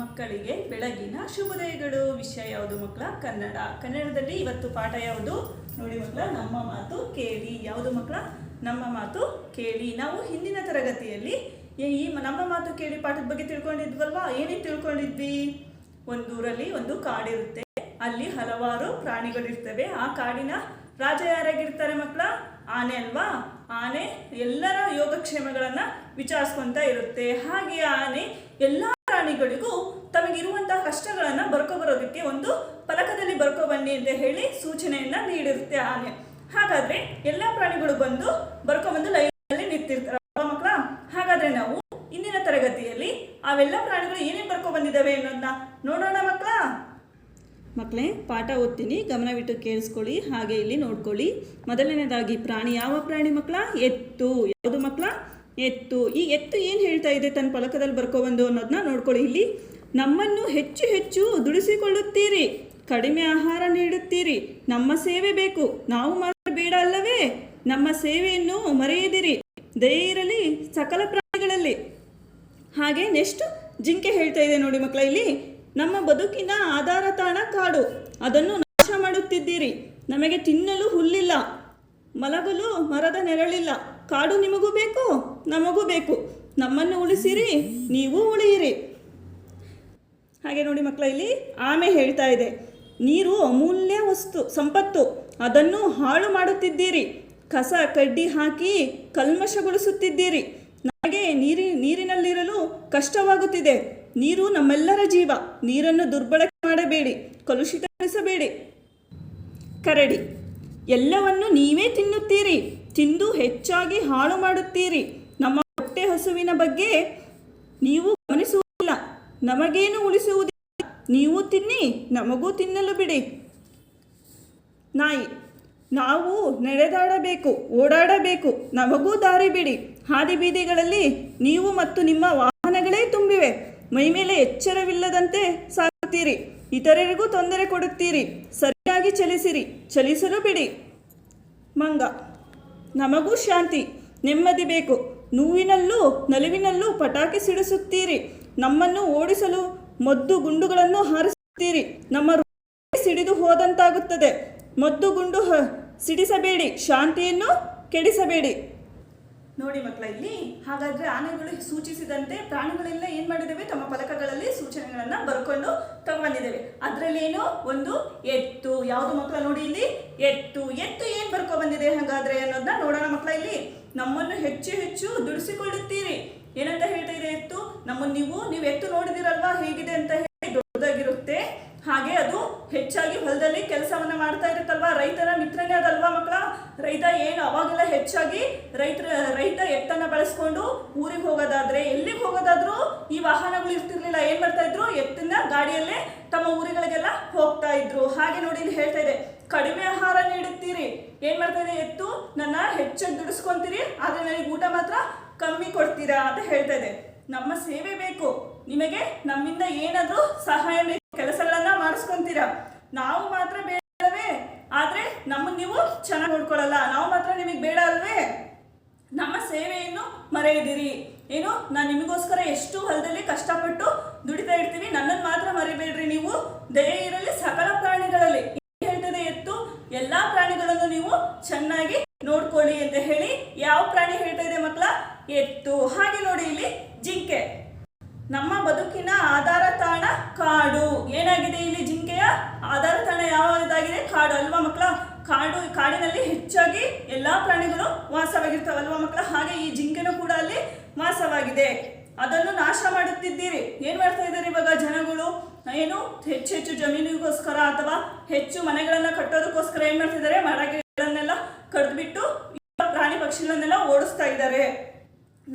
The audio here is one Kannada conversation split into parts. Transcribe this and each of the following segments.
ಮಕ್ಕಳಿಗೆ ಬೆಳಗಿನ ಶುಭೋದಯಗಳು. ವಿಷಯ ಯಾವುದು ಮಕ್ಕಳ? ಕನ್ನಡ. ಕನ್ನಡದಲ್ಲಿ ಇವತ್ತು ಪಾಠ ಯಾವುದು? ನೋಡಿ ಮಕ್ಕಳ, ನಮ್ಮ ಮಾತು ಕೇಳಿ. ಯಾವುದು ಮಕ್ಕಳ? ನಮ್ಮ ಮಾತು ಕೇಳಿ. ನಾವು ಹಿಂದಿನ ತರಗತಿಯಲ್ಲಿ ಈ ನಮ್ಮ ಮಾತು ಕೇಳಿ ಪಾಠದ ಬಗ್ಗೆ ತಿಳ್ಕೊಂಡಿದ್ವಲ್ವಾ? ಏನೇ ತಿಳ್ಕೊಂಡಿದ್ವಿ? ಒಂದೂರಲ್ಲಿ ಒಂದು ಕಾಡಿರುತ್ತೆ. ಅಲ್ಲಿ ಹಲವಾರು ಪ್ರಾಣಿಗಳಿರ್ತವೆ ಆ ಕಾಡಿನ ರಾಜ ಯಾರಾಗಿರ್ತಾರೆ ಮಕ್ಕಳ? ಆನೆ ಅಲ್ವಾ? ಆನೆ ಎಲ್ಲರ ಯೋಗಕ್ಷೇಮಗಳನ್ನ ವಿಚಾರಿಸ್ಕೊಂತ ಇರುತ್ತೆ. ಹಾಗೆ ಆನೆ ಎಲ್ಲ ಪ್ರಾಣಿಗಳಿಗೂ ತಮಗಿರುವಂತಹ ಕಷ್ಟಗಳನ್ನ ಬರ್ಕೊಬರೋದಕ್ಕೆ ಒಂದು ಫಲಕದಲ್ಲಿ ಬರ್ಕೊ ಬನ್ನಿ ಅಂತ ಹೇಳಿ ಸೂಚನೆಯನ್ನ ನೀಡಿರುತ್ತೆ ಆನೆ. ಹಾಗಾದ್ರೆ ಎಲ್ಲ ಪ್ರಾಣಿಗಳು ಬಂದು ಬರ್ಕೊ ಬಂದು ಲೈನಲ್ಲಿ ನಿಂತಿರ್ತಾರೆ ಮಕ್ಕಳ? ಹಾಗಾದ್ರೆ ನಾವು ಇಂದಿನ ತರಗತಿಯಲ್ಲಿ ಅವೆಲ್ಲ ಪ್ರಾಣಿಗಳು ಏನೇನು ಬರ್ಕೊ ಬಂದಿದ್ದಾವೆ ಅನ್ನೋದನ್ನ ನೋಡೋಣ ಮಕ್ಕಳ? ಮಕ್ಕಳೇ, ಪಾಠ ಓದ್ತೀನಿ ಗಮನವಿಟ್ಟು ಕೇಳಿಸ್ಕೊಳ್ಳಿ, ಹಾಗೆ ಇಲ್ಲಿ ನೋಡ್ಕೊಳ್ಳಿ. ಮೊದಲನೇದಾಗಿ, ಪ್ರಾಣಿ ಯಾವ ಪ್ರಾಣಿ ಮಕ್ಕಳ? ಎತ್ತು. ಯಾವುದು ಮಕ್ಕಳ? ಎತ್ತು. ಈ ಎತ್ತು ಏನು ಹೇಳ್ತಾ ಇದೆ ತನ್ನ ಫಲಕದಲ್ಲಿ ಬರ್ಕೊಬಂದು ಅನ್ನೋದನ್ನ ನೋಡ್ಕೊಳ್ಳಿ. ಇಲ್ಲಿ ನಮ್ಮನ್ನು ಹೆಚ್ಚು ಹೆಚ್ಚು ದುಡಿಸಿಕೊಳ್ಳುತ್ತೀರಿ. ಕಡಿಮೆ ಆಹಾರ ನೀಡುತ್ತೀರಿ. ನಮ್ಮ ಸೇವೆ ಬೇಕು. ನಾವು ಮಾತ್ರ ಬೇಡ ಅಲ್ಲವೇ? ನಮ್ಮ ಸೇವೆಯನ್ನು ಮರೆಯದಿರಿ. ದಯ ಇರಲಿ, ಸಕಲ ಪ್ರಾಣಿಗಳಲ್ಲಿ. ಹಾಗೆ ನೆಕ್ಸ್ಟ್ ಜಿಂಕೆ ಹೇಳ್ತಾ ಇದೆ ನೋಡಿ ಮಕ್ಕಳ, ಇಲ್ಲಿ ನಮ್ಮ ಬದುಕಿನ ಆಧಾರ ತಾಣ ಕಾಡು. ಅದನ್ನು ನಾಶ ಮಾಡುತ್ತಿದ್ದೀರಿ. ನಮಗೆ ತಿನ್ನಲು ಹುಲ್ಲಿಲ್ಲ. ಮಲಗಲು ಮರದ ನೆರಳಿಲ್ಲ. ಕಾಡು ನಿಮಗೂ ಬೇಕು? ನಮಗೂ ಬೇಕು. ನಮ್ಮನ್ನು ಉಳಿಸಿರಿ, ನೀವು ಉಳಿಯಿರಿ. ಹಾಗೆ ನೋಡಿ ಮಕ್ಕಳ, ಇಲ್ಲಿ ಆಮೆ ಹೇಳ್ತಾ ಇದೆ. ನೀರು ಅಮೂಲ್ಯ ವಸ್ತು, ಸಂಪತ್ತು. ಅದನ್ನು ಹಾಳು ಮಾಡುತ್ತಿದ್ದೀರಿ. ಕಸ ಕಡ್ಡಿ ಹಾಕಿ ಕಲ್ಮಶಗೊಳಿಸುತ್ತಿದ್ದೀರಿ. ನಮಗೆ ನೀರಿ, ನೀರಿನಲ್ಲಿರಲು ಕಷ್ಟವಾಗುತ್ತಿದೆ. ನೀರು ನಮ್ಮೆಲ್ಲರ ಜೀವ. ನೀರನ್ನು ದುರ್ಬಳಕೆ ಮಾಡಬೇಡಿ, ಕಲುಷಿತಗೊಳಿಸಬೇಡಿ. ಕರಡಿ, ಎಲ್ಲವನ್ನು ನೀವೇ ತಿನ್ನುತ್ತೀರಿ. ತಿಂದು ಹೆಚ್ಚಾಗಿ ಹಾಳು ಮಾಡುತ್ತೀರಿ. ನಮ್ಮ ಹೊಟ್ಟೆ ಹಸುವಿನ ಬಗ್ಗೆ ನೀವು ಗಮನಿಸುವುದಿಲ್ಲ. ನಮಗೇನು ಉಳಿಸುವುದಿಲ್ಲ. ನೀವು ತಿನ್ನಿ, ನಮಗೂ ತಿನ್ನಲು ಬಿಡಿ. ನಾಯಿ, ನಾವು ನಡೆದಾಡಬೇಕು, ಓಡಾಡಬೇಕು, ನಮಗೂ ದಾರಿ ಬಿಡಿ. ಹಾದಿ ಬೀದಿಗಳಲ್ಲಿ ನೀವು ಮತ್ತು ನಿಮ್ಮ ವಾಹನಗಳೇ ತುಂಬಿವೆ. ಮೈಮೇಲೆ ಎಚ್ಚರವಿಲ್ಲದಂತೆ ಸಾಗುತ್ತೀರಿ. ಇತರರಿಗೂ ತೊಂದರೆ ಕೊಡುತ್ತೀರಿ. ಸರಿಯಾಗಿ ಚಲಿಸಿರಿ. ಚಲಿಸಲು ಬಿಡಿ. ಮಂಗ, ನಮಗೂ ಶಾಂತಿ, ನೆಮ್ಮದಿ ಬೇಕು. ನೋವಿನಲ್ಲೂ ನಲಿವಿನಲ್ಲೂ ಪಟಾಕಿ ಸಿಡಿಸುತ್ತೀರಿ. ನಮ್ಮನ್ನು ಓಡಿಸಲು ಮದ್ದು ಗುಂಡುಗಳನ್ನು ಹಾರಿಸುತ್ತೀರಿ. ನಮ್ಮ ಸಿಡಿದು ಹೋದಂತಾಗುತ್ತದೆ. ಮದ್ದು ಗುಂಡು ಸಿಡಿಸಬೇಡಿ. ಶಾಂತಿಯನ್ನು ಕೆಡಿಸಬೇಡಿ. ನೋಡಿ ಮಕ್ಕಳ, ಇಲ್ಲಿ ಹಾಗಾದ್ರೆ ಆನೆಗಳು ಸೂಚಿಸಿದಂತೆ ಪ್ರಾಣಿಗಳೆಲ್ಲ ಏನ್ ಮಾಡಿದಾವೆ? ತಮ್ಮ ಫಲಕಗಳಲ್ಲಿ ಸೂಚನೆಗಳನ್ನ ಬರ್ಕೊಂಡು ತಗೊಂಡಿದ್ದೇವೆ ಅದ್ರಲ್ಲಿ ಏನು ಒಂದು ಎತ್ತು. ಯಾವುದು ಮಕ್ಕಳ ನೋಡಿ ಇಲ್ಲಿ? ಎತ್ತು. ಎತ್ತು ಏನ್ ಬರ್ಕೊ ಬಂದಿದೆ ಹಾಗಾದ್ರೆ ಅನ್ನೋದನ್ನ ನೋಡೋಣ ಮಕ್ಕಳ, ಇಲ್ಲಿ. ನಮ್ಮನ್ನು ಹೆಚ್ಚು ಹೆಚ್ಚು ದುಡಿಸಿಕೊಳ್ಳುತ್ತೀರಿ. ಏನಂತ ಹೇಳ್ತಾ ಇದೆ ಎತ್ತು? ನಮ್ಮನ್ನು ನೀವು ನೀವು ಎತ್ತು ನೋಡಿದಿರಲ್ವಾ? ಹೇಗಿದೆ ಅಂತ ಹೇಳಿ ದೊಡ್ಡದಾಗಿರುತ್ತೆ. ಹಾಗೆ ಅದು ಹೆಚ್ಚಾಗಿ ಹೊಲದಲ್ಲಿ ಕೆಲಸವನ್ನ ಮಾಡ್ತಾ ಇರುತ್ತಲ್ವಾ ರೈತರ ಮಿತ್ರನೇ ಅದಲ್ವಾ ಮಕ್ಕಳ ರೈತ ಏನು, ಅವಾಗೆಲ್ಲ ಹೆಚ್ಚಾಗಿ ರೈತರ, ರೈತ ಎತ್ತನ್ನ ಬಳಸ್ಕೊಂಡು ಊರಿಗೆ ಹೋಗೋದಾದ್ರೆ, ಎಲ್ಲಿಗೆ ಹೋಗೋದಾದ್ರೂ ಈ ವಾಹನಗಳು ಇರ್ತಿರ್ಲಿಲ್ಲ, ಏನ್ ಮಾಡ್ತಾ ಇದ್ರು? ಎತ್ತನ್ನ ಗಾಡಿಯಲ್ಲೇ ತಮ್ಮ ಊರುಗಳಿಗೆಲ್ಲ ಹೋಗ್ತಾ ಇದ್ರು. ಹಾಗೆ ನೋಡಿ ಇಲ್ಲಿ ಹೇಳ್ತಾ ಇದೆ, ಕಡಿಮೆ ಆಹಾರ ನೀಡುತ್ತೀರಿ. ಏನ್ ಮಾಡ್ತಾ ಇದೆ? ಎತ್ತು, ನನ್ನ ಹೆಚ್ಚಾಗಿ ದುಡಿಸ್ಕೊಂತೀರಿ, ಆದ್ರೆ ನನಗೆ ಊಟ ಮಾತ್ರ ಕಮ್ಮಿ ಕೊಡ್ತೀರಾ ಅಂತ ಹೇಳ್ತಾ ಇದೆ. ನಮ್ಮ ಸೇವೆ ಬೇಕು. ನಿಮಗೆ ನಮ್ಮಿಂದ ಏನಾದ್ರೂ ಸಹಾಯ ಬೇಕು, ಕೆಲಸಗಳನ್ನ ಮಾಡಿಸ್ಕೊಂತೀರಾ. ನಾವು ಮಾತ್ರ ಬೇಡವೇ ಆದ್ರೆ ನಮ್ಮನ್ನು ನೀವು ಚೆನ್ನಾಗಿ ನೋಡ್ಕೊಳ್ಳಲ್ಲ. ನಾವು ಮಾತ್ರ ನಿಮಗೆ ಬೇಡ ಅಲ್ವೇ? ನಮ್ಮ ಸೇವೆಯನ್ನು ಮರೆಯದಿರಿ. ಏನು? ನಾನು ನಿಮಗೋಸ್ಕರ ಎಷ್ಟು ಹೊಲದಲ್ಲಿ ಕಷ್ಟಪಟ್ಟು ದುಡಿತಾ ಇರ್ತೀನಿ ನನ್ನನ್ನು ಮಾತ್ರ ಮರಿಬೇಡ್ರಿ ನೀವು. ದಯ ಇರಲಿ ಸಕಲ ಪ್ರಾಣಿಗಳಲ್ಲಿ ಏನ್ ಹೇಳ್ತದೆ ಎತ್ತು ಎಲ್ಲಾ ಪ್ರಾಣಿಗಳನ್ನು ನೀವು ಚೆನ್ನಾಗಿ ನೋಡ್ಕೊಳ್ಳಿ ಅಂತ ಹೇಳಿ ಯಾವ ಪ್ರಾಣಿ ಹೇಳ್ತಾ ಇದೆ ಮಕ್ಕಳ ಎತ್ತು ಹಾಗೆ ನೋಡಿ ಇಲ್ಲಿ ಜಿಂಕೆ ನಮ್ಮ ಬದುಕಿನ ಆಧಾರ ತಾಣ ಕಾಡು ಏನಾಗಿದೆ ಇಲ್ಲಿ ಜಿಂಕೆಯ ಆಧಾರ ತಾಣ ಯಾವುದಾಗಿದೆ ಕಾಡು ಅಲ್ವಾ ಮಕ್ಕಳ ಕಾಡು ಕಾಡಿನಲ್ಲಿ ಹೆಚ್ಚಾಗಿ ಎಲ್ಲಾ ಪ್ರಾಣಿಗಳು ವಾಸವಾಗಿರ್ತಾವಲ್ವಾ ಮಕ್ಕಳ ಹಾಗೆ ಈ ಜಿಂಕೆನೂ ಕೂಡ ಅಲ್ಲಿ ವಾಸವಾಗಿದೆ ಅದನ್ನು ನಾಶ ಮಾಡುತ್ತಿದ್ದೀರಿ. ಏನು ಮಾಡ್ತಾ ಇದ್ದಾರೆ ಇವಾಗ ಜನಗಳು? ಏನು? ಹೆಚ್ಚು ಹೆಚ್ಚು ಜಮೀನಿಗೋಸ್ಕರ ಅಥವಾ ಹೆಚ್ಚು ಮನೆಗಳನ್ನ ಕಟ್ಟೋದಕ್ಕೋಸ್ಕರ ಏನ್ ಮಾಡ್ತಿದ್ದಾರೆ ಮರಗಿಡಗಳನ್ನೆಲ್ಲ ಕಡ್ದುಬಿಟ್ಟು ಪ್ರಾಣಿ ಪಕ್ಷಿಗಳನ್ನೆಲ್ಲ ಓಡಿಸ್ತಾ ಇದ್ದಾರೆ.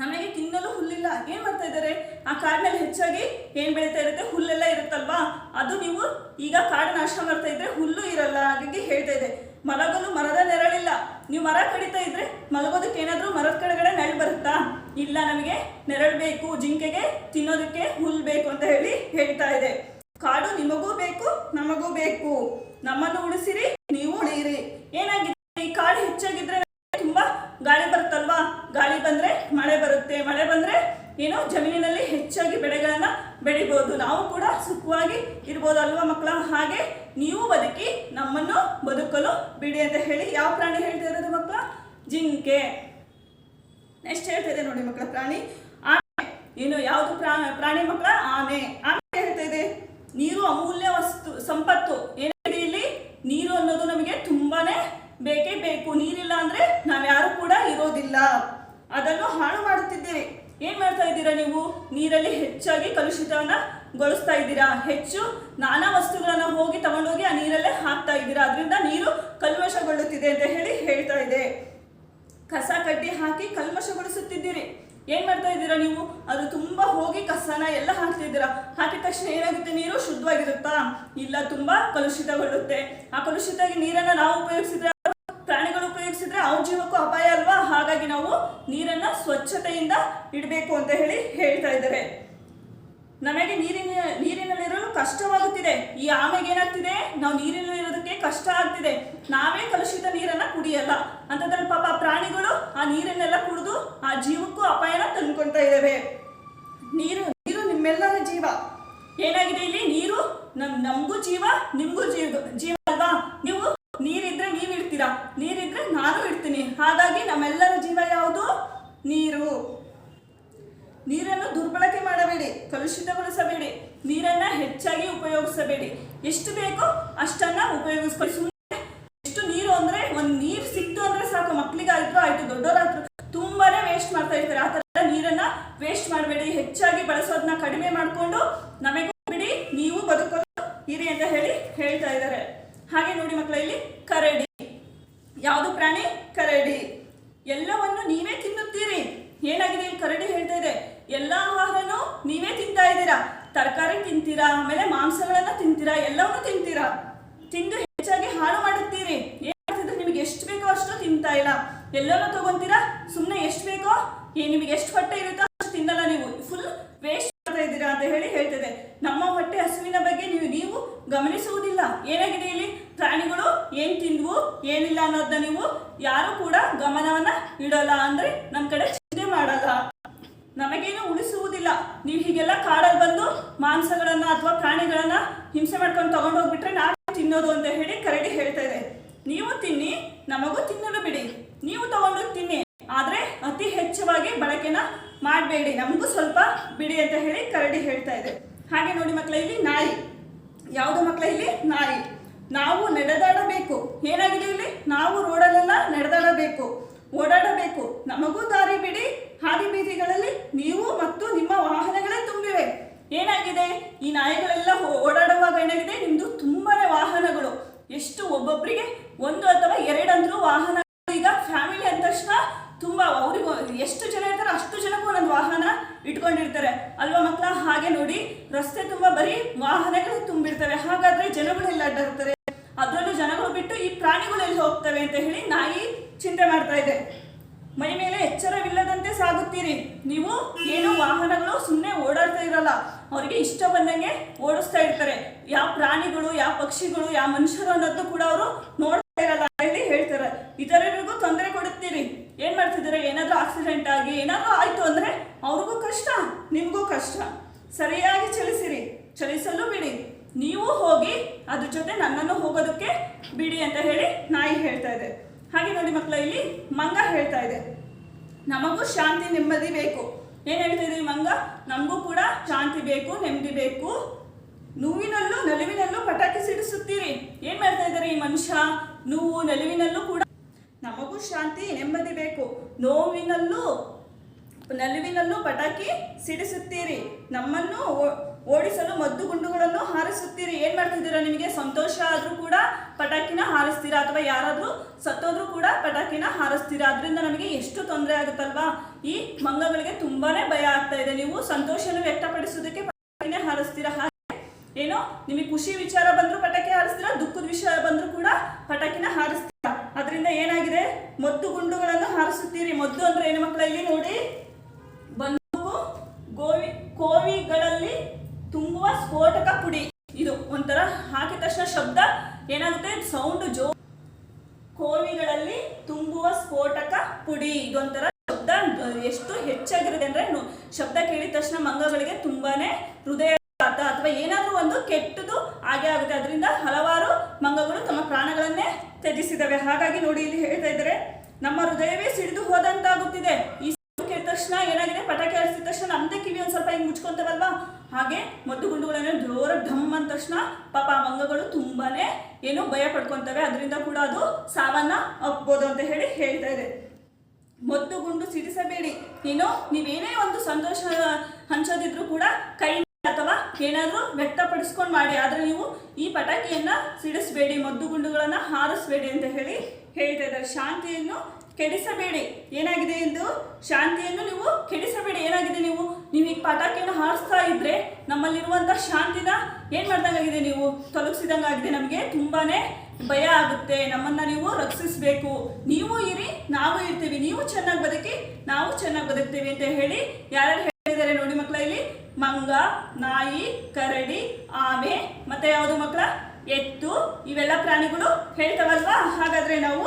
ನಮಗೆ ತಿನ್ನಲು ಹುಲ್ಲಿಲ್ಲ. ಏನ್ ಮಾಡ್ತಾ ಇದ್ದಾರೆ? ಆ ಕಾಡಿನಲ್ಲಿ ಹೆಚ್ಚಾಗಿ ಏನ್ ಬೆಳೀತಾ ಇರುತ್ತೆ? ಹುಲ್ಲೆಲ್ಲ ಇರುತ್ತಲ್ವಾ? ಅದು ನೀವು ಈಗ ಕಾಡು ನಾಶ ಮಾಡ್ತಾ ಇದ್ರೆ ಹುಲ್ಲು ಇರಲ್ಲ ಹಾಗಾಗಿ ಹೇಳ್ತಾ ಇದೆ. ಮಲಗಲು ಮರದ ನೆರಳಿಲ್ಲ. ನೀವು ಮರ ಕಡಿತಾ ಇದ್ರೆ ಮಲಗೋದಕ್ಕೆ ಏನಾದರೂ ಮರದ ಕೆಳಗಡೆ ನೆರಳು ಬರುತ್ತಾ? ಇಲ್ಲ ನಮಗೆ ನೆರಳು ಬೇಕು, ಜಿಂಕೆಗೆ ತಿನ್ನೋದಕ್ಕೆ ಹುಲ್ ಬೇಕು ಅಂತ ಹೇಳಿ ಹೇಳ್ತಾ ಇದೆ. ಕಾಡು ನಿಮಗೂ ಬೇಕು, ನಮಗೂ ಬೇಕು. ನಮ್ಮನ್ನು ಉಳಿಸಿರಿ, ನೀವು ಉಳಿಯಿರಿ. ಏನಾಗಿದೆ? ಈ ಕಾಡು ಹೆಚ್ಚಾಗಿದ್ರೆ ತುಂಬಾ ಗಾಳಿ ಬರುತ್ತಲ್ವಾ? ಗಾಳಿ ಬಂದ್ರೆ ಮಳೆ ಬರುತ್ತೆ. ಮಳೆ ಬಂದ್ರೆ ಏನು? ಜಮೀನಿನಲ್ಲಿ ಹೆಚ್ಚಾಗಿ ಬೆಳೆಗಳನ್ನ ಬೆಳಿಬಹುದು ನಾವು ಕೂಡ ಸುಖವಾಗಿ ಇರ್ಬೋದು ಅಲ್ವಾ ಮಕ್ಕಳ? ಹಾಗೆ ನೀವು ಬದುಕಿ ನಮ್ಮನ್ನು ಬದುಕಲು ಬಿಡಿ ಅಂತ ಹೇಳಿ ಯಾವ ಪ್ರಾಣಿ ಹೇಳ್ತಾ ಇರೋದು ಮಕ್ಕಳ? ಜಿಂಕೆ. ನೆಕ್ಸ್ಟ್ ಹೇಳ್ತಾ ಇದೆ ನೋಡಿ ಮಕ್ಕಳ ಪ್ರಾಣಿ. ಆಮೆ. ಏನು, ಯಾವುದು ಪ್ರಾಣಿ ಮಕ್ಕಳ? ಆಮೆ. ಆಮೆ ಹೇಳ್ತಾ ಇದೆ? ನೀರು ಅಮೂಲ್ಯ ವಸ್ತು, ಸಂಪತ್ತು. ಏನಿದೆ ಇಲ್ಲಿ? ನೀರು ಅನ್ನೋದು ನಮಗೆ ತುಂಬಾನೇ ಬೇಕೇ ಬೇಕು. ನೀರಿಲ್ಲ ಅಂದ್ರೆ ನಾವ್ಯಾರು ಕೂಡ ಇರೋದಿಲ್ಲ. ಅದನ್ನು ಹಾಳು ಮಾಡುತ್ತಿದ್ದೇವೆ. ಏನ್ ಮಾಡ್ತಾ ಇದ್ದೀರಾ ನೀವು? ನೀರಲ್ಲಿ ಹೆಚ್ಚಾಗಿ ಕಲುಷಿತವನ್ನ ಗೊಳಿಸ್ತಾ ಇದ್ದೀರಾ? ಹೆಚ್ಚು ನಾನಾ ವಸ್ತುಗಳನ್ನ ಹೋಗಿ ತಗೊಂಡೋಗಿ ಆ ನೀರಲ್ಲೇ ಹಾಕ್ತಾ ಇದ್ದೀರಾ? ಅದರಿಂದ ನೀರು ಕಲ್ಮಶಗೊಳ್ಳುತ್ತಿದೆ ಅಂತ ಹೇಳಿ ಹೇಳ್ತಾ ಇದೆ. ಕಸ ಕಡ್ಡಿ ಹಾಕಿ ಕಲ್ಮಶಗೊಳಿಸುತ್ತಿದ್ದೀರಿ. ಏನ್ ಮಾಡ್ತಾ ಇದ್ದೀರಾ ನೀವು? ಅದು ತುಂಬಾ ಹೋಗಿ ಕಸನ ಎಲ್ಲ ಹಾಕ್ತಿದ್ದೀರಾ ಹಾಕಿದ ತಕ್ಷಣ ಏನಾಗುತ್ತೆ? ನೀರು ಶುದ್ಧವಾಗಿರುತ್ತಾ? ಇಲ್ಲ, ತುಂಬಾ ಕಲುಷಿತಗೊಳ್ಳುತ್ತೆ. ಆ ಕಲುಷಿತ ನೀರನ್ನ ನಾವು ಉಪಯೋಗಿಸಿದ್ರೆ, ಪ್ರಾಣಿಗಳು ಉಪಯೋಗಿಸಿದ್ರೆ ಅವ್ರ ಜೀವಕ್ಕೂ ಅಪಾಯ ಅಲ್ವಾ? ಹಾಗಾಗಿ ನಾವು ನೀರನ್ನ ಸ್ವಚ್ಛತೆಯಿಂದ ಇಡಬೇಕು ಅಂತ ಹೇಳಿ ಹೇಳ್ತಾ ಇದ್ದಾರೆ. ನಮಗೆ ನೀರಿನ, ನೀರಿನಲ್ಲಿರಲು ಕಷ್ಟವಾಗುತ್ತಿದೆ. ಈ ಆಮೆಗೆ ಏನಾಗ್ತಿದೆ? ನಾವು ನೀರಿನಲ್ಲಿರೋದಕ್ಕೆ ಕಷ್ಟ ಆಗ್ತಿದೆ. ನಾವೇ ಕಲುಷಿತ ನೀರನ್ನ ಕುಡಿಯಲ್ಲ. ಅಂತಂದ್ರೆ ಪಾಪ ಪ್ರಾಣಿಗಳು ಆ ನೀರನ್ನೆಲ್ಲ ಕುಡಿದು ಆ ಜೀವಕ್ಕೂ ಅಪಾಯನ ತಂದ್ಕೊಳ್ತಾ ಇದ್ದಾವೆ ನೀರು ನೀರು ನಿಮ್ಮೆಲ್ಲರ ಜೀವ. ಏನಾಗಿದೆ ಇಲ್ಲಿ? ನೀರು ನಮ್, ನಮಗೂ ಜೀವ, ನಿಮ್ಗೂ ಜೀವ ಜೀವ ಅಲ್ವಾ? ನೀವು ನೀರಿದ್ರೆ ನೀವು ಇಡ್ತೀರಾ ನೀರಿದ್ರೆ ನಾನು ಇಡ್ತೀನಿ ಹಾಗಾಗಿ ನಮ್ಮೆಲ್ಲರ ಜೀವ ಯಾವುದು? ನೀರು. ನೀರನ್ನು ದುರ್ಬಳಕೆ ಮಾಡಬೇಡಿ. ಕಲುಷಿತಗೊಳಿಸಬೇಡಿ. ನೀರನ್ನ ಹೆಚ್ಚಾಗಿ ಉಪಯೋಗಿಸಬೇಡಿ. ಎಷ್ಟು ಬೇಕೋ ಅಷ್ಟನ್ನ ಉಪಯೋಗಿಸ್ಕೊಳ್ಳಿ. ಎಷ್ಟು ನೀರು ಅಂದ್ರೆ ಒಂದ್ ನೀರ್ ಸಿಕ್ತು ಅಂದ್ರೆ ಸಾಕು. ಮಕ್ಳಿಗಾಯ್ತು, ಆಯ್ತು ದೊಡ್ಡವರಾಯ್ತು ತುಂಬಾನೇ ವೇಸ್ಟ್ ಮಾಡ್ತಾ ಇರ್ತಾರೆ. ಆ ತರ ನೀರನ್ನ ವೇಸ್ಟ್ ಮಾಡಬೇಡಿ. ಹೆಚ್ಚಾಗಿ ಬಳಸೋದನ್ನ ಕಡಿಮೆ ಮಾಡಿಕೊಂಡು ನಮಗೂ ಬಿಡಿ, ನೀವು ಬದುಕೋದು ಇರಿ ಅಂತ ಹೇಳಿ ಹೇಳ್ತಾ ಇದ್ದಾರೆ. ಹಾಗೆ ನೋಡಿ ಮಕ್ಕಳ, ಇಲ್ಲಿ ಕರಡಿ. ಯಾವುದು ಪ್ರಾಣಿ? ಕರಡಿ. ಎಲ್ಲವನ್ನು ನೀವೇ ತಿನ್ನುತ್ತೀರಿ. ಏನಾಗಿದೆ ಇಲ್ಲಿ ಕರಡಿ ಹೇಳ್ತಾ ಇದೆ. ಎಲ್ಲ ಆಹಾರನು ನೀವೇ ತಿಂತಾ ಇದ್ದೀರಾ? ತರಕಾರಿ ತಿಂತೀರಾ, ಆಮೇಲೆ ಮಾಂಸಗಳನ್ನ ತಿಂತೀರಾ, ಎಲ್ಲವನ್ನೂ ತಿಂತೀರಾ? ತಿಂದು ಹೆಚ್ಚಾಗಿ ಹಾಳು ಮಾಡುತ್ತೀರಿ. ಏನ್ ಮಾಡ್ತಿದ್ರೆ? ನಿಮಗೆ ಎಷ್ಟು ಬೇಕೋ ಅಷ್ಟು ತಿಂತಾ ಇಲ್ಲ. ಎಲ್ಲವನ್ನು ತಗೊಂತೀರಾ? ಸುಮ್ಮನೆ ಎಷ್ಟು ಬೇಕೋ? ಏ, ನಿಮಗೆ ಎಷ್ಟು ಹೊಟ್ಟೆ ಇರುತ್ತೋ ಅಷ್ಟು ತಿನ್ನಲ್ಲ ನೀವು ಫುಲ್ ವೇಸ್ಟ್ ಮಾಡ್ತಾ ಇದ್ದೀರಾ ಅಂತ ಹೇಳಿ ಹೇಳ್ತಿದೆ ನಮ್ಮ ಹೊಟ್ಟೆ ಹಸುವಿನ ಬಗ್ಗೆ ನೀವು ನೀವು ಗಮನಿಸುವುದಿಲ್ಲ ಏನಾಗಿದೆ ಇಲ್ಲಿ ಪ್ರಾಣಿಗಳು ಏನ್ ತಿಂದ್ವು ಏನಿಲ್ಲ ಅನ್ನೋದನ್ನ ನೀವು ಯಾರು ಕೂಡ ಗಮನವನ್ನ ಇಡಲ್ಲ ಅಂದ್ರೆ ನಮ್ ಕಡೆ ಚಿಂತೆ ಮಾಡಲ್ಲ ನಮಗೇನು ಉಳಿಸುವುದಿಲ್ಲ ನೀವು ಹೀಗೆಲ್ಲ ಕಾಡಲ್ಲಿ ಬಂದು ಮಾಂಸಗಳನ್ನ ಅಥವಾ ಪ್ರಾಣಿಗಳನ್ನ ಹಿಂಸೆ ಮಾಡ್ಕೊಂಡು ತಗೊಂಡು ಹೋಗ್ಬಿಟ್ರೆ ನಾವು ತಿನ್ನೋದು ಅಂತ ಹೇಳಿ ಕರಡಿ ಹೇಳ್ತಾ ಇದೆ ನೀವು ತಿನ್ನಿ, ನಮಗೂ ತಿನ್ನಲು ಬಿಡಿ. ನೀವು ತಗೊಂಡು ತಿನ್ನಿ, ಆದರೆ ಅತಿ ಹೆಚ್ಚವಾಗಿ ಬಳಕೆನ ಮಾಡಬೇಡಿ. ನಮಗೂ ಸ್ವಲ್ಪ ಬಿಡಿ ಅಂತ ಹೇಳಿ ಕರಡಿ ಹೇಳ್ತಾ ಇದೆ. ಹಾಗೆ ನೋಡಿ ಮಕ್ಕಳ ಇಲ್ಲಿ ನಾಯಿ. ಯಾವುದು ಮಕ್ಕಳ ಇಲ್ಲಿ? ನಾಯಿ. ನಾವು ನಡೆದಾಡಬೇಕು. ಏನಾಗಿದೆ ಇಲ್ಲಿ? ನಾವು ರೋಡಲ್ಲೆಲ್ಲ ನಡೆದಾಡಬೇಕು, ಓಡಾಡಬೇಕು. ನಮಗೂ ದಾರಿ ಬಿಡಿ. ಹಾದಿ ಬೀದಿಗಳಲ್ಲಿ ನೀವು ಮತ್ತು ನಿಮ್ಮ ವಾಹನಗಳೇ ತುಂಬಿವೆ ಏನಾಗಿದೆ ಈ ನಾಯಿಗಳೆಲ್ಲ ಹೋ- ಓಡಾಡುವಾಗ ಏನಾಗಿದೆ ನಿಮ್ದು ತುಂಬಾನೇ ವಾಹನಗಳು ಎಷ್ಟು ಒಬ್ಬೊಬ್ಬರಿಗೆ ಒಂದು ಅಥವಾ ಎರಡಂದ್ರೂ ವಾಹನ ಈಗ ಫ್ಯಾಮಿಲಿ ಅಂದ ತಕ್ಷಣ ತುಂಬಾ ಅವ್ರಿಗೂ ಎಷ್ಟು ಜನ ಇರ್ತಾರೆ ಅಷ್ಟು ಜನಕ್ಕೂ ಒಂದೊಂದು ವಾಹನ ಇಟ್ಕೊಂಡಿರ್ತಾರೆ ಅಲ್ವಾ ಮಕ್ಕಳ ಹಾಗೆ ನೋಡಿ ರಸ್ತೆ ತುಂಬಾ ಬರೀ ವಾಹನಗಳು ತುಂಬಿರ್ತವೆ ಹಾಗಾದ್ರೆ ಜನಗಳು ಎಲ್ಲ ಅಡ್ಡಾಡ್ತಾರೆ ಅದರಲ್ಲೂ ಜನಗಳು ಬಿಟ್ಟು ಈ ಪ್ರಾಣಿಗಳು ಎಲ್ಲಿ ಹೋಗ್ತವೆ ಅಂತ ಹೇಳಿ ನಾಯಿ ಚಿಂತೆ ಮಾಡ್ತಾ ಇದೆ. ಮೈ ಮೇಲೆ ಎಚ್ಚರವಿಲ್ಲದಂತೆ ಸಾಗುತ್ತೀರಿ. ನೀವು ಏನು ವಾಹನಗಳು ಸುಮ್ಮನೆ ಓಡಾಡ್ತಾ ಇರಲ್ಲ. ಅವರಿಗೆ ಇಷ್ಟ ಬಂದಂಗೆ ಓಡಿಸ್ತಾ ಇರ್ತಾರೆ. ಯಾವ ಪ್ರಾಣಿಗಳು ಯಾವ ಪಕ್ಷಿಗಳು ಯಾವ ಮನುಷ್ಯರು ಅನ್ನೋದು ಕೂಡ ಅವರು ನೋಡ್ತಾ ಇರಲ್ಲ ಹೇಳಿ ಹೇಳ್ತಾರೆ. ಇತರರಿಗೂ ತೊಂದರೆ ಕೊಡುತ್ತೀರಿ. ಏನ್ ಮಾಡ್ತಿದ್ದಾರೆ? ಏನಾದ್ರೂ ಆಕ್ಸಿಡೆಂಟ್ ಆಗಿ ಏನಾದ್ರೂ ಆಯ್ತು ಅಂದ್ರೆ ಅವ್ರಿಗೂ ಕಷ್ಟ, ನಿಮ್ಗೂ ಕಷ್ಟ. ಸರಿಯಾಗಿ ಚಲಿಸಿರಿ. ಚಲಿಸಲು ಬಿಡಿ. ನೀವು ಹೋಗಿ ಅದ್ರ ಜೊತೆ ನನ್ನನ್ನು ಹೋಗೋದಕ್ಕೆ ಬಿಡಿ ಅಂತ ಹೇಳಿ ನಾಯಿ ಹೇಳ್ತಾ ಇದೆ. ಹಾಗೆ ನೋಡಿ ಮಕ್ಕಳ, ಇಲ್ಲಿ ಮಂಗ ಹೇಳ್ತಾ ಇದೆ. ನಮಗೂ ಶಾಂತಿ ನೆಮ್ಮದಿ ಬೇಕು. ಏನ್ ಹೇಳ್ತಾ ಇದೆ ಮಂಗ? ನಮಗೂ ಕೂಡ ಶಾಂತಿ ಬೇಕು, ನೆಮ್ಮದಿ ಬೇಕು. ನೋವಿನಲ್ಲೂ ನಲುವಿನಲ್ಲೂ ಪಟಾಕಿ ಸಿಡಿಸುತ್ತೀರಿ. ಏನ್ ಮಾಡ್ತಾ ಇದ್ದಾರೆ ಈ ಮನುಷ್ಯ? ನೋವು ನಲುವಿನಲ್ಲೂ ಕೂಡ ನಮಗೂ ಶಾಂತಿ, ನೆಮ್ಮದಿ ಬೇಕು. ನೋವಿನಲ್ಲೂ, ನಲುವಿನಲ್ಲೂ ಪಟಾಕಿ ಸಿಡಿಸುತ್ತೀರಿ. ನಮ್ಮನ್ನು ಓಡಿಸಲು ಮದ್ದು ಗುಂಡುಗಳನ್ನು ಹಾರಿಸುತ್ತೀರಿ. ಏನ್ ಮಾಡ್ತಿದ್ದೀರಾ ನಿಮಗೆ? ಸಂತೋಷ ಆದ್ರೂ ಕೂಡ ಪಟಾಕಿನ ಹಾರಿಸ್ತೀರಾ? ಅಥವಾ ಯಾರಾದ್ರೂ ಸತ್ತೋದ್ರೂ ಕೂಡ ಪಟಾಕಿನ ಹಾರಿಸ್ತೀರಾ? ಅದರಿಂದ ನಮಗೆ ಎಷ್ಟು ತೊಂದರೆ ಆಗುತ್ತಲ್ವಾ? ಈ ಮಂಗಗಳಿಗೆ ತುಂಬಾನೇ ಭಯ ಆಗ್ತಾ ಇದೆ. ನೀವು ಸಂತೋಷನ ವ್ಯಕ್ತಪಡಿಸೋದಕ್ಕೆ ಪಟಾಕಿನೇ ಹಾರಿಸ್ತೀರಾ? ಏನೋ ನಿಮಗೆ ಖುಷಿ ವಿಚಾರ ಬಂದ್ರೂ ಪಟಾಕಿ ಹಾರಿಸ್ತೀರಾ? ದುಃಖದ ವಿಷಯ ಬಂದ್ರೂ ಕೂಡ ಪಟಾಕಿನ ಹಾರಿಸ್ತೀರಾ? ಅದರಿಂದ ಏನಾಗಿದೆ? ಮದ್ದು ಗುಂಡುಗಳನ್ನು ಹಾರಿಸುತ್ತೀರಿ. ಮದ್ದು ಅಂದ್ರೆ ಏನು ಮಕ್ಕಳಲ್ಲಿ ನೋಡಿ ಬಂದೂಕು ಗೋವಿ ಕೋವಿಗಳಲ್ಲಿ ತುಂಬುವ ಸ್ಫೋಟಕ ಪುಡಿ. ಇದು ಒಂಥರ ಹಾಕಿದ ತಕ್ಷಣ ಶಬ್ದ ಏನಾಗುತ್ತೆ? ಸೌಂಡ್ ಜೋ ಕೋವಿಗಳಲ್ಲಿ ತುಂಬುವ ಸ್ಫೋಟಕ ಪುಡಿ. ಇದೊಂಥರ ಶಬ್ದ, ಎಷ್ಟು ಹೆಚ್ಚಾಗಿರುತ್ತೆ ಅಂದ್ರೆ ಶಬ್ದ ಕೇಳಿದ ತಕ್ಷಣ ಮಂಗಗಳಿಗೆ ತುಂಬಾನೇ ಹೃದಯಾಘಾತ ಅಥವಾ ಏನಾದರೂ ಒಂದು ಕೆಟ್ಟದು ಹಾಗೆ ಆಗುತ್ತೆ. ಅದರಿಂದ ಹಲವಾರು ಮಂಗಗಳು ತಮ್ಮ ಪ್ರಾಣಗಳನ್ನೇ ತ್ಯಜಿಸಿದವೆ ಹಾಗಾಗಿ ನೋಡಿ, ಇಲ್ಲಿ ಹೇಳ್ತಾ ಇದ್ರೆ ನಮ್ಮ ಹೃದಯವೇ ಸಿಡಿದು ಹೋದಂತಾಗುತ್ತಿದೆ. ಈ ಕೇಳಿದ ತಕ್ಷಣ ಏನಾಗಿದೆ? ಪಟಾಕಿ ಹಾರಿಸಿದ ತಕ್ಷಣ ನಮ್ದೇ ಕಿವಿ ಒಂದು ಸ್ವಲ್ಪ ಹಿಂಗೆ ಮುಚ್ಕೊಂತವಲ್ವಾ? ಹಾಗೆ ಮದ್ದು ಗುಂಡುಗಳನ್ನು ಜೋರ ಢಮ್ ಅಂದ ತಕ್ಷಣ ಪಾಪ ಆ ಮಂಗಗಳು ತುಂಬಾನೇ ಏನು ಭಯ ಪಡ್ಕೊತವೆ. ಅದರಿಂದ ಕೂಡ ಅದು ಸಾವನ್ನ ಅಪ್ಬೋದು ಅಂತ ಹೇಳಿ ಹೇಳ್ತಾ ಇದೆ. ಮದ್ದು ಗುಂಡು ಸಿಡಿಸಬೇಡಿ. ನೀನು, ನೀವೇನೇ ಒಂದು ಸಂತೋಷ ಹಂಚೋದಿದ್ರು ಕೂಡ ಕೈ ಅಥವಾ ಏನಾದರೂ ವ್ಯಕ್ತಪಡಿಸ್ಕೊಂಡು ಮಾಡಿ. ಆದರೆ ನೀವು ಈ ಪಟಾಕಿಯನ್ನ ಸಿಡಿಸಬೇಡಿ ಮದ್ದು ಗುಂಡುಗಳನ್ನ ಹಾರಿಸಬೇಡಿ ಅಂತ ಹೇಳಿ ಹೇಳ್ತಾ ಇದ್ದಾರೆ. ಶಾಂತಿಯನ್ನು ಕೆಡಿಸಬೇಡಿ. ಏನಾಗಿದೆ ಎಂದು ಶಾಂತಿಯನ್ನು ನೀವು ಕೆಡಿಸಬೇಡಿ. ಏನಾಗಿದೆ ನೀವು? ನೀವು ಈ ಪಟಾಕಿಯನ್ನು ಹಾರಿಸ್ತಾ ಇದ್ರೆ ನಮ್ಮಲ್ಲಿರುವಂಥ ಶಾಂತಿನ ಏನು ಮಾಡ್ದಂಗಾಗಿದೆ ನೀವು? ತೊಲಗಿಸಿದಂಗಾಗಿದೆ ನಮಗೆ ತುಂಬಾನೇ ಭಯ ಆಗುತ್ತೆ. ನಮ್ಮನ್ನ ನೀವು ರಕ್ಷಿಸಬೇಕು. ನೀವು ಇರಿ, ನಾವು ಇರ್ತೀವಿ. ನೀವು ಚೆನ್ನಾಗಿ ಬದುಕಿ, ನಾವು ಚೆನ್ನಾಗಿ ಬದುಕ್ತೀವಿ ಅಂತ ಹೇಳಿ ಯಾರ್ಯಾರು ಹೇಳಿದ್ದಾರೆ ನೋಡಿ ಮಕ್ಕಳ ಇಲ್ಲಿ. ಮಂಗ, ನಾಯಿ, ಕರಡಿ, ಆಮೆ, ಮತ್ತೆ ಯಾವುದು ಮಕ್ಕಳ? ಎತ್ತು. ಇವೆಲ್ಲ ಪ್ರಾಣಿಗಳು ಹೇಳ್ತಾವಲ್ವಾ? ಹಾಗಾದ್ರೆ ನಾವು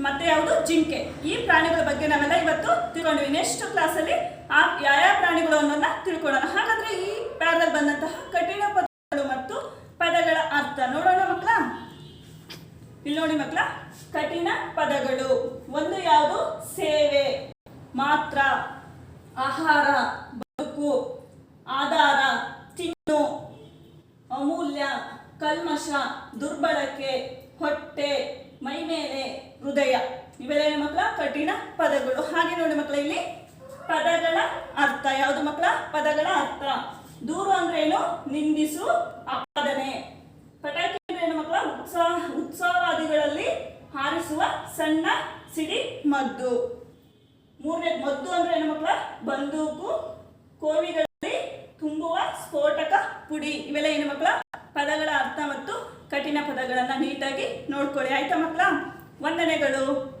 ಮತ್ತೆ ಯಾವುದು? ಜಿಂಕೆ. ಈ ಪ್ರಾಣಿಗಳ ಬಗ್ಗೆ ನಾವೆಲ್ಲ ಇವತ್ತು ತಿಳ್ಕೊಂಡ್ವಿ. ನೆಕ್ಸ್ಟ್ ಕ್ಲಾಸಲ್ಲಿ ಆ ಯಾವ ಪ್ರಾಣಿಗಳು ಅನ್ನೋದನ್ನ ತಿಳ್ಕೊಳ್ಳೋಣ. ಹಾಗಾದ್ರೆ ಈ ಪ್ಯಾರಲ್ ಬಂದಂತಹ ಕಠಿಣ ಪದಗಳು ಮತ್ತು ಪದಗಳ ಅರ್ಥ ನೋಡೋಣ ಮಕ್ಕಳ. ಇಲ್ಲಿ ನೋಡಿ ಮಕ್ಕಳ. ಕಠಿಣ ಪದಗಳು. ಒಂದು ಯಾವುದು? ಸೇವೆ, ಮಾತ್ರ, ಆಹಾರ, ಬದುಕು, ಆಧಾರ, ತಿನ್ನು, ಅಮೂಲ್ಯ, ಕಲ್ಮಶ, ದುರ್ಬಳಕೆ, ಹೊಟ್ಟೆ ಮೈಮೇಲೆ ಹೃದಯ. ಇವೆಲ್ಲ ಮಕ್ಕಳ? ಕಠಿಣ ಪದಗಳು. ಹಾಗೆ ನೋಡಿ ಮಕ್ಕಳ, ಇಲ್ಲಿ ಪದಗಳ ಅರ್ಥ. ಯಾವುದು ಮಕ್ಕಳ? ಪದಗಳ ಅರ್ಥ. ದೂರು ಅಂದ್ರೆ ಏನು? ನಿಂದಿಸು ಆಪಾದನೆ ಪಟಾಕಿ ಅಂದ್ರೆ ಏನು ಮಕ್ಕಳ? ಉತ್ಸಾಹ ಉತ್ಸವಾದಿಗಳಲ್ಲಿ ಹಾರಿಸುವ ಸಣ್ಣ ಸಿಡಿ ಮದ್ದು. ಮೂರನೇ ಮದ್ದು ಅಂದ್ರೆ ಏನು ಮಕ್ಕಳ? ಬಂದೂಕು, ಕೋವಿಗಳಲ್ಲಿ ತುಂಬುವ ಸ್ಫೋಟಕ ಪುಡಿ. ಇವೆಲ್ಲ ಏನು ಮಕ್ಕಳ? ಪದಗಳ ಅರ್ಥ ಮತ್ತು ಕಠಿಣ ಪದಗಳನ್ನು ನೀಟಾಗಿ ನೋಡ್ಕೊಳ್ಳಿ. ಆಯ್ತಾ ಮಕ್ಕಳ? ವಂದನೆಗಳು.